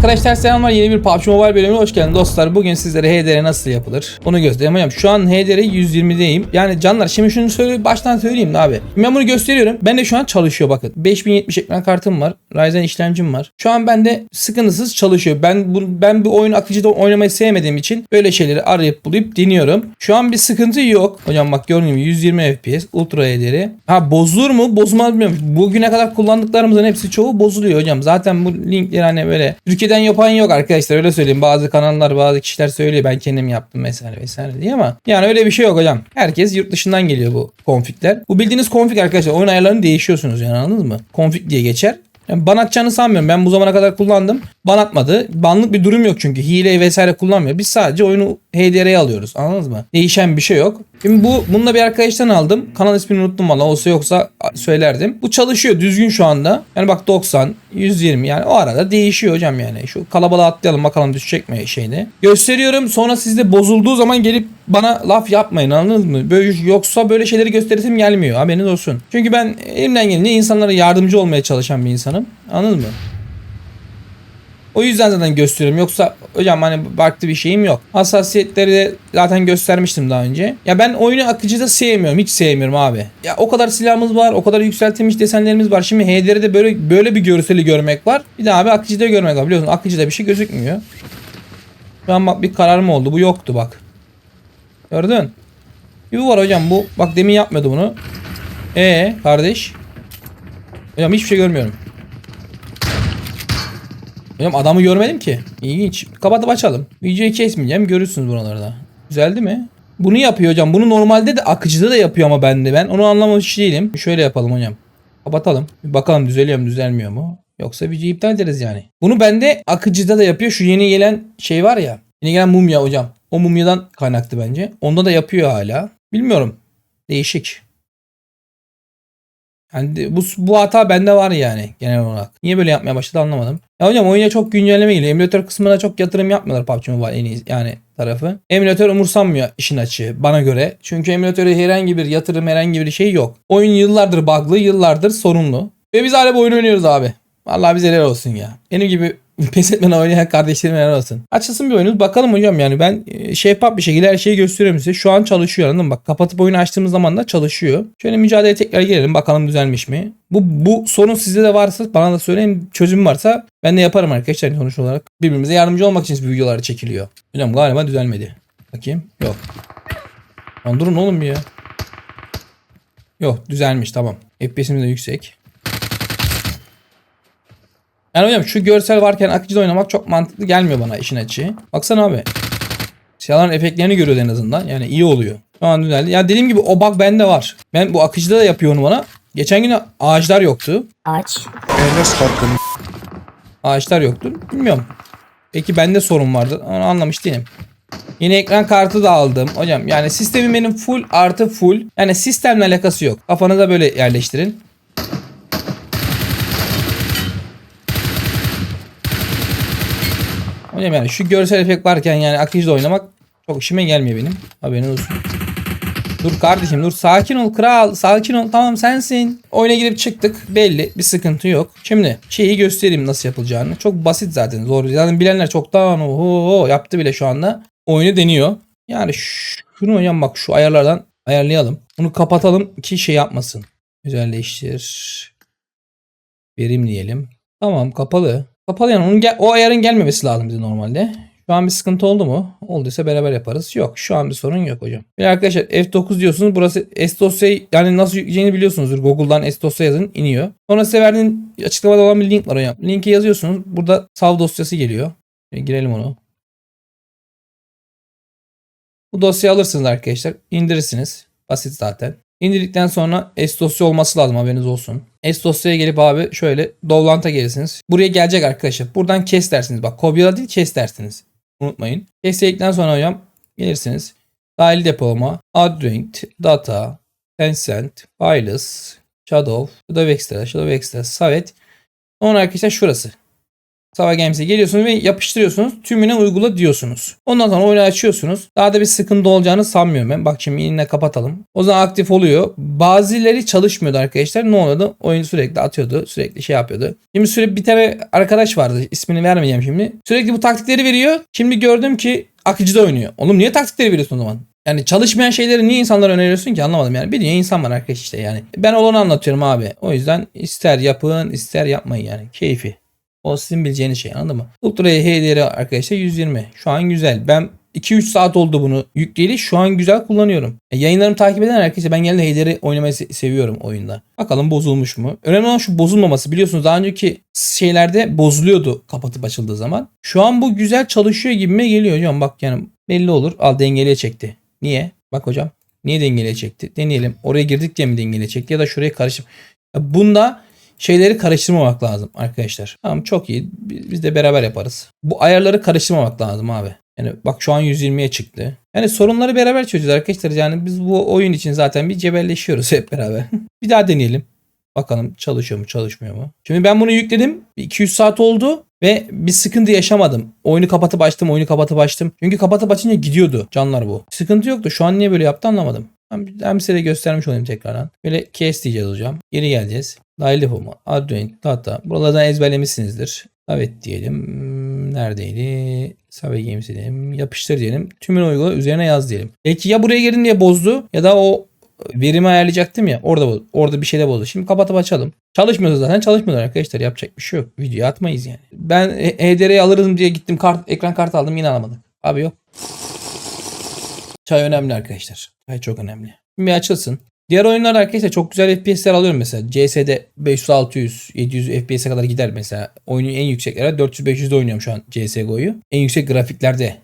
Arkadaşlar selamlar yeni bir PUBG Mobile bölümüne hoş geldiniz dostlar. Bugün sizlere HDR nasıl yapılır onu göstereyim. Hocam şu an HDR 120'deyim. Yani canlar şimdi şunu söyle baştan söyleyeyim abi. Ben bunu gösteriyorum. Ben de şu an çalışıyor bakın. 5070 ekran kartım var. Ryzen işlemcim var. Şu an bende sıkıntısız çalışıyor. Ben bu, ben bu oyun akıcıda oynamayı sevmediğim için böyle şeyleri arayıp bulup deniyorum. Şu an bir sıkıntı yok. Hocam bak gördüğünüz gibi 120 FPS Ultra HDR. Ha bozulur mu? Bozmaz bilmiyorum. Bugüne kadar kullandıklarımızın hepsi çoğu bozuluyor hocam. Zaten bu linkleri hani böyle Türkiye'den yapan yok arkadaşlar öyle söyleyeyim. Bazı kanallar bazı kişiler söylüyor ben kendim yaptım vesaire vesaire diye ama yani öyle bir şey yok hocam. Herkes yurt dışından geliyor bu konfigler. Bu bildiğiniz konfig arkadaşlar. Oyun ayarlarını değişiyorsunuz yani anladınız mı? Konfig diye geçer. Yani ban atacağını sanmıyorum. Ben bu zamana kadar kullandım. Ban atmadı. Banlık bir durum yok çünkü. Hile vesaire kullanmıyor. Biz sadece oyunu HDR'ye alıyoruz. Anladınız mı? Değişen bir şey yok. Şimdi bu bunu da bir arkadaştan aldım. Kanal ismini unuttum valla. Olsa yoksa söylerdim. Bu çalışıyor düzgün şu anda. Yani bak 90, 120 yani o arada değişiyor hocam yani. Şu kalabalığa atlayalım bakalım düşecek mi şeyini. Gösteriyorum sonra sizde bozulduğu zaman gelip bana laf yapmayın anladınız mı? Böyle, yoksa böyle şeyleri gösteresim gelmiyor haberiniz olsun. Çünkü ben elimden gelince insanlara yardımcı olmaya çalışan bir insanım. Anladın mı? O yüzden zaten gösteriyorum. Yoksa hocam hani farklı bir şeyim yok. Hassasiyetleri de zaten göstermiştim daha önce. Ya ben oyunu akıcıda sevmiyorum. Hiç sevmiyorum abi. Ya o kadar silahımız var. O kadar yükseltilmiş desenlerimiz var. Şimdi HDR'de böyle böyle bir görseli görmek var. Bir de abi akıcıda görmek var. Biliyorsun akıcıda bir şey gözükmüyor. Şu an bak bir kararım oldu. Bu yoktu bak. Gördün? Bir bu var hocam bu. Bak demin yapmıyordu bunu. E kardeş. Hocam hiçbir şey görmüyorum. Hocam adamı görmedim ki. İlginç. Kapatıp açalım. Videoyu kesmeyeceğim. Görürsünüz buralarda. Güzeldi mi? Bunu yapıyor hocam. Bunu normalde de akıcıda da yapıyor ama bende. Ben onu anlamamış değilim. Şöyle yapalım hocam. Kapatalım. Bir bakalım düzeliyor mu düzelmiyor mu? Yoksa videoyu iptal ederiz yani. Bunu bende akıcıda da yapıyor. Şu yeni gelen şey var ya. Yeni gelen mumya hocam. O mumyadan kaynaklı bence. Onda da yapıyor hala. Bilmiyorum. Değişik. Yani bu, bu hata bende var yani genel olarak. Niye böyle yapmaya başladı anlamadım. Ya hocam oyuna çok güncelleme geliyor. Emülatör kısmına çok yatırım yapmıyorlar PUBG Mobile en iyi yani tarafı. Emülatör umursanmıyor işin açığı bana göre. Çünkü emülatöre herhangi bir yatırım herhangi bir şey yok. Oyun yıllardır bug'lı yıllardır sorunlu. Ve biz hala bu oyunu oynuyoruz abi. Vallahi bize helal olsun ya. Benim gibi pes etmeden oynayan kardeşlerim helal olsun. Açılsın bir oyunuz bakalım hocam yani ben e, şeffaf bir şekilde her şeyi gösteriyorum size. Şu an çalışıyor anladın mı? Bak kapatıp oyunu açtığımız zaman da çalışıyor. Şöyle mücadeleye tekrar girelim bakalım düzelmiş mi? Bu, bu sorun sizde de varsa bana da söyleyin çözüm varsa ben de yaparım arkadaşlar sonuç olarak. Birbirimize yardımcı olmak için bu videolar çekiliyor. Hocam galiba düzelmedi. Bakayım. Yok. Lan durun oğlum ya. Yok düzelmiş tamam. FPS'imiz de yüksek. Yani hocam şu görsel varken akıcıda oynamak çok mantıklı gelmiyor bana işin açığı. Baksana abi. Silahların efektlerini görüyoruz en azından. Yani iyi oluyor. Şu an düzeldi. Ya dediğim gibi o bug bende var. Ben bu akıcıda da yapıyor onu bana. Geçen gün ağaçlar yoktu. Ağaç. Enes farkın. Ağaçlar yoktu. Bilmiyorum. Peki bende sorun vardı. Onu anlamış değilim. Yeni ekran kartı da aldım. Hocam yani sistemim benim full artı full. Yani sistemle alakası yok. Kafanıza böyle yerleştirin. Hocam yani şu görsel efekt varken yani akıcıda oynamak çok işime gelmiyor benim. Haberiniz olsun. Dur kardeşim dur sakin ol kral sakin ol tamam sensin. Oyuna girip çıktık belli bir sıkıntı yok. Şimdi şeyi göstereyim nasıl yapılacağını. Çok basit zaten zor. Zaten bilenler çoktan oho yaptı bile şu anda. Oyunu deniyor. Yani şunu hocam bak şu ayarlardan ayarlayalım. Bunu kapatalım ki şey yapmasın. Özelleştir. Verim diyelim. Tamam kapalı. Kapalı yani onun gel- o ayarın gelmemesi lazım bize normalde. Şu an bir sıkıntı oldu mu? Olduysa beraber yaparız. Yok. Şu an bir sorun yok hocam. Bir arkadaşlar F9 diyorsunuz. Burası S-Dosya'yı yani nasıl yükleyeceğini biliyorsunuzdur. Google'dan S-Dosya yazın iniyor. Sonra size açıklamada olan bir link var hocam. Linki yazıyorsunuz. Burada sav dosyası geliyor. E, girelim onu. Bu dosyayı alırsınız arkadaşlar. indirirsiniz. Basit zaten. İndirdikten sonra S-dosya olması lazım haberiniz olsun. S-dosyaya gelip abi şöyle Dovlant'a gelirsiniz. Buraya gelecek arkadaşlar. Buradan kes dersiniz. Bak kopyala değil kes dersiniz. Unutmayın. Kes sonra hocam gelirsiniz. Dahil depolama, Adjoint, Data, Tencent, Files, Shadow, Shadow Extra, Shadow Extra, Savet. Sonra arkadaşlar şurası. Sava Games'e geliyorsunuz ve yapıştırıyorsunuz. Tümüne uygula diyorsunuz. Ondan sonra oyunu açıyorsunuz. Daha da bir sıkıntı olacağını sanmıyorum ben. Bak şimdi yine kapatalım. O zaman aktif oluyor. Bazıları çalışmıyordu arkadaşlar. Ne oluyordu? Oyun sürekli atıyordu. Sürekli şey yapıyordu. Şimdi sürekli bir tane arkadaş vardı. İsmini vermeyeceğim şimdi. Sürekli bu taktikleri veriyor. Şimdi gördüm ki akıcıda oynuyor. Oğlum niye taktikleri veriyorsun o zaman? Yani çalışmayan şeyleri niye insanlara öneriyorsun ki anlamadım yani. Bir dünya insan var arkadaş işte yani. Ben olanı anlatıyorum abi. O yüzden ister yapın ister yapmayın yani. Keyfi. O sizin bileceğiniz şey anladın mı? Ultra HDR arkadaşlar 120. Şu an güzel. Ben 2-3 saat oldu bunu yükleyeli. Şu an güzel kullanıyorum. E, yayınlarımı takip eden herkese ben genelde HDR oynamayı se- seviyorum oyunda. Bakalım bozulmuş mu? Önemli olan şu bozulmaması. Biliyorsunuz daha önceki şeylerde bozuluyordu kapatıp açıldığı zaman. Şu an bu güzel çalışıyor gibime geliyor hocam. Bak yani belli olur. Al dengeliye çekti. Niye? Bak hocam. Niye dengeliye çekti? Deneyelim. Oraya girdik diye mi dengeliye çekti ya da şuraya karışıp. Bunda şeyleri karıştırmamak lazım arkadaşlar. Tamam çok iyi. Biz de beraber yaparız. Bu ayarları karıştırmamak lazım abi. Yani bak şu an 120'ye çıktı. Yani sorunları beraber çözeceğiz arkadaşlar. Yani biz bu oyun için zaten bir cebelleşiyoruz hep beraber. bir daha deneyelim. Bakalım çalışıyor mu çalışmıyor mu? Şimdi ben bunu yükledim. 200 saat oldu ve bir sıkıntı yaşamadım. Oyunu kapatıp açtım, oyunu kapatıp açtım. Çünkü kapatıp açınca gidiyordu canlar bu. Sıkıntı yoktu. Şu an niye böyle yaptı anlamadım. Hem, size göstermiş olayım tekrardan. Böyle kes diyeceğiz hocam. Geri geleceğiz. Dahil yapımı, Adjoin, Data. Buralardan ezberlemişsinizdir. Evet diyelim. Hmm, Neredeydi? Sabe Games diyelim. Yapıştır diyelim. Tümünü uygula üzerine yaz diyelim. Belki ya buraya girdin diye bozdu ya da o verimi ayarlayacaktım ya orada orada bir şeyde bozdu. Şimdi kapatıp açalım. Çalışmıyordu zaten çalışmıyorlar arkadaşlar yapacak bir şey yok. Video atmayız yani. Ben HDR'yi alırım diye gittim kart ekran kartı aldım yine alamadım. Abi yok. Çay önemli arkadaşlar. Çay çok önemli. Bir açılsın. Diğer oyunlarda arkadaşlar çok güzel FPS'ler alıyorum mesela. CS'de 500, 600, 700 FPS'e kadar gider mesela. Oyunun en yüksekleri 400-500'de oynuyorum şu an CSGO'yu. En yüksek grafiklerde.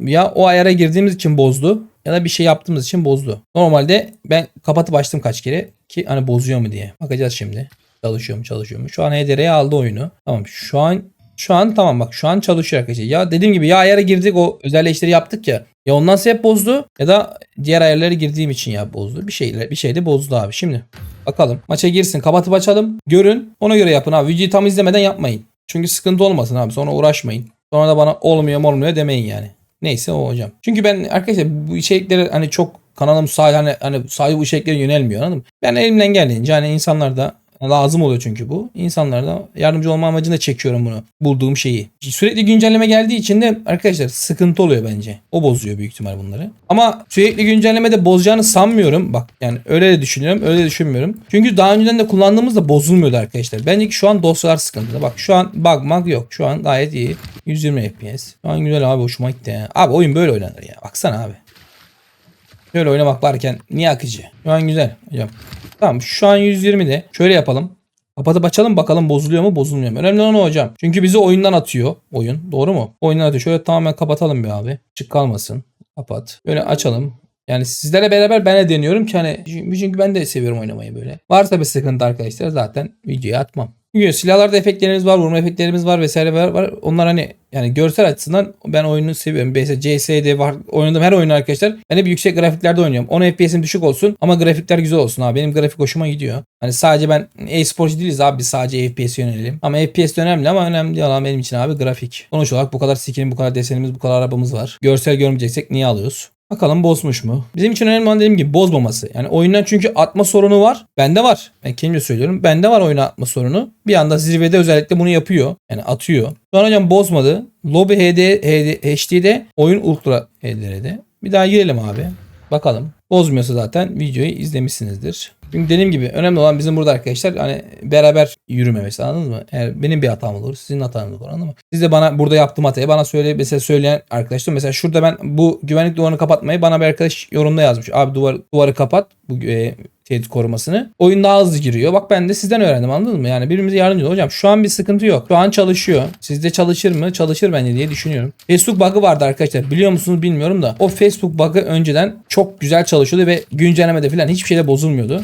Ya o ayara girdiğimiz için bozdu ya da bir şey yaptığımız için bozdu. Normalde ben kapatıp açtım kaç kere ki hani bozuyor mu diye. Bakacağız şimdi. Çalışıyor mu çalışıyor mu. Şu an HDR'ye aldı oyunu. Tamam şu an şu an tamam bak şu an çalışıyor arkadaşlar. Ya dediğim gibi ya ayara girdik o özelleşleri yaptık ya. Ya ondan sebep bozdu ya da diğer ayarlara girdiğim için ya bozdu. Bir şeyler bir şey de bozdu abi. Şimdi bakalım maça girsin kapatıp açalım. Görün ona göre yapın abi. Videoyu tam izlemeden yapmayın. Çünkü sıkıntı olmasın abi. Sonra uğraşmayın. Sonra da bana olmuyor mu olmuyor demeyin yani. Neyse o hocam. Çünkü ben arkadaşlar bu içerikleri hani çok kanalım sahibi hani, hani sahibi bu içeriklere yönelmiyor anladın mı? Ben elimden geldiğince hani insanlar da lazım oluyor çünkü bu. İnsanlara yardımcı olma amacıyla çekiyorum bunu. Bulduğum şeyi. Sürekli güncelleme geldiği için de arkadaşlar sıkıntı oluyor bence. O bozuyor büyük ihtimal bunları. Ama sürekli güncelleme de bozacağını sanmıyorum. Bak yani öyle de düşünüyorum. Öyle de düşünmüyorum. Çünkü daha önceden de kullandığımızda bozulmuyordu arkadaşlar. Bence ki şu an dosyalar sıkıntıda. Bak şu an bug mag yok. Şu an gayet iyi. 120 FPS. Şu an güzel abi hoşuma gitti ya. Abi oyun böyle oynanır ya. Baksana abi. Böyle oynamak varken niye akıcı? Şu an güzel hocam. Tamam şu an 120'de. Şöyle yapalım. Kapatıp açalım bakalım bozuluyor mu bozulmuyor mu? Önemli olan o hocam. Çünkü bizi oyundan atıyor oyun. Doğru mu? Oyundan atıyor. Şöyle tamamen kapatalım bir abi. Çık kalmasın. Kapat. Böyle açalım. Yani sizlerle beraber ben de deniyorum ki hani çünkü ben de seviyorum oynamayı böyle. Varsa bir sıkıntı arkadaşlar zaten videoya atmam. Çünkü silahlarda efektlerimiz var, vurma efektlerimiz var vesaire var. var. Onlar hani yani görsel açısından ben oyunu seviyorum. Mesela CS'de var. Oynadığım her oyun arkadaşlar. Ben hep yüksek grafiklerde oynuyorum. 10 FPS'im düşük olsun ama grafikler güzel olsun abi. Benim grafik hoşuma gidiyor. Hani sadece ben e-sporcu değiliz abi. Biz sadece FPS yönelelim. Ama FPS de önemli ama önemli olan benim için abi grafik. Sonuç olarak bu kadar skin, bu kadar desenimiz, bu kadar arabamız var. Görsel görmeyeceksek niye alıyoruz? Bakalım bozmuş mu? Bizim için önemli olan dediğim gibi bozmaması. Yani oyundan çünkü atma sorunu var. Bende var. Ben kendim de söylüyorum. Bende var oyuna atma sorunu. Bir anda zirvede özellikle bunu yapıyor. Yani atıyor. Sonra hocam bozmadı. Lobby HD, HD HD'de oyun Ultra HD'de. Bir daha girelim abi. Bakalım. Bozmuyorsa zaten videoyu izlemişsinizdir. Çünkü dediğim gibi önemli olan bizim burada arkadaşlar hani beraber yürümemesi anladınız mı? Eğer benim bir hatam olur, sizin hatanız olur anladın mı? Siz de bana burada yaptığım hatayı bana söyle mesela söyleyen arkadaşlar mesela şurada ben bu güvenlik duvarını kapatmayı bana bir arkadaş yorumda yazmış. Abi duvar, duvarı kapat bu e, tehdit korumasını. Oyun daha hızlı giriyor. Bak ben de sizden öğrendim anladın mı? Yani birbirimize yardımcı oluyor. Hocam şu an bir sıkıntı yok. Şu an çalışıyor. Sizde çalışır mı? Çalışır bence diye düşünüyorum. Facebook bug'ı vardı arkadaşlar. Biliyor musunuz bilmiyorum da. O Facebook bug'ı önceden çok güzel çalışıyordu ve güncellemede falan hiçbir şeyde bozulmuyordu.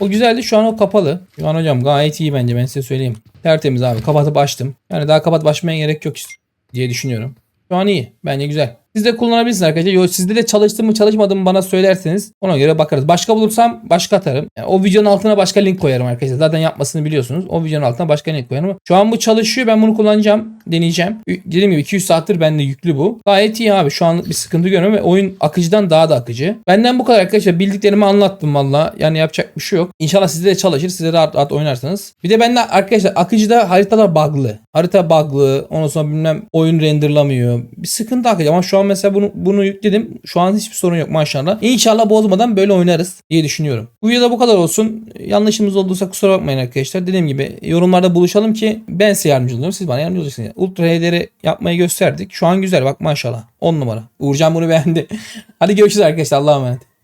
O güzeldi. Şu an o kapalı. Şu an hocam gayet iyi bence ben size söyleyeyim. Tertemiz abi. Kapatıp açtım. Yani daha kapatıp açmaya gerek yok diye düşünüyorum. Şu an iyi. Bence güzel. Siz de kullanabilirsiniz arkadaşlar. Yo, sizde de çalıştı mı çalışmadı mı bana söylerseniz ona göre bakarız. Başka bulursam başka atarım. Yani o videonun altına başka link koyarım arkadaşlar. Zaten yapmasını biliyorsunuz. O videonun altına başka link koyarım. Şu an bu çalışıyor. Ben bunu kullanacağım. Deneyeceğim. Dediğim gibi 200 saattir bende yüklü bu. Gayet iyi abi. Şu anlık bir sıkıntı görmüyorum ve oyun akıcıdan daha da akıcı. Benden bu kadar arkadaşlar. Bildiklerimi anlattım valla. Yani yapacak bir şey yok. İnşallah sizde de çalışır. Size rahat rahat oynarsınız. Bir de bende arkadaşlar akıcıda haritalar bug'lı. Harita bug'lı. Ondan sonra bilmem oyun renderlamıyor. Bir sıkıntı akıcı ama şu an mesela bunu, bunu yükledim. Şu an hiçbir sorun yok maşallah. İnşallah bozmadan böyle oynarız diye düşünüyorum. Bu videoda bu kadar olsun. Yanlışımız olduysa kusura bakmayın arkadaşlar. Dediğim gibi yorumlarda buluşalım ki ben size yardımcı olurum. Siz bana yardımcı olacaksınız. Ultra HDR'i yapmayı gösterdik. Şu an güzel bak maşallah. 10 numara. Uğurcan bunu beğendi. Hadi görüşürüz arkadaşlar. Allah'a emanet.